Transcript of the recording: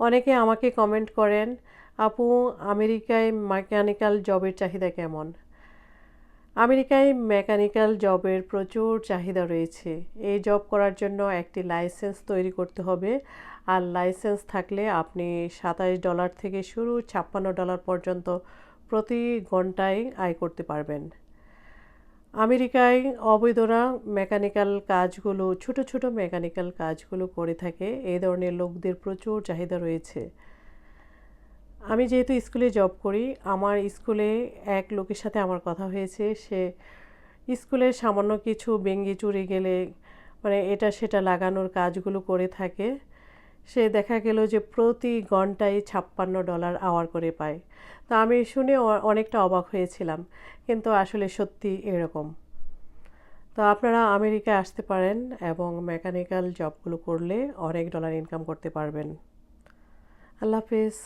অনেকে আমাকে কমেন্ট করেন, আপু, আমেরিকায় মেকানিক্যাল জবের চাহিদা কেমন? আমেরিকায় মেকানিক্যাল জবের প্রচুর চাহিদা রয়েছে। এই জব করার জন্য একটি লাইসেন্স তৈরি করতে হবে। আর লাইসেন্স থাকলে আপনি সাতাইশ ডলার থেকে শুরু ছাপ্পান্ন ডলার পর্যন্ত প্রতি ঘন্টায় আয় করতে পারবেন। আমেরিকায় অবৈধরা মেকানিক্যাল কাজগুলো, ছোট ছোট মেকানিক্যাল কাজগুলো করে থাকে। এই ধরনের লোকদের প্রচুর চাহিদা রয়েছে। আমি যেহেতু স্কুলে জব করি, আমার স্কুলে এক লোকের সাথে আমার কথা হয়েছে। সে স্কুলে সামান্য কিছু বেঙ্গি চুরি গেলে মানে এটা সেটা লাগানোর কাজগুলো করে থাকে। সে দেখা গেল যে প্রতি ঘন্টায় ছাপ্পান্ন ডলার আওয়ার করে পায়। তা আমি শুনে অনেকটা অবাক হয়েছিলাম, কিন্তু আসলে সত্যি এরকম। তো আপনারা আমেরিকায় আসতে পারেন এবং মেকানিক্যাল জবগুলো করলে অনেক ডলার ইনকাম করতে পারবেন। আল্লাহ হাফিজ।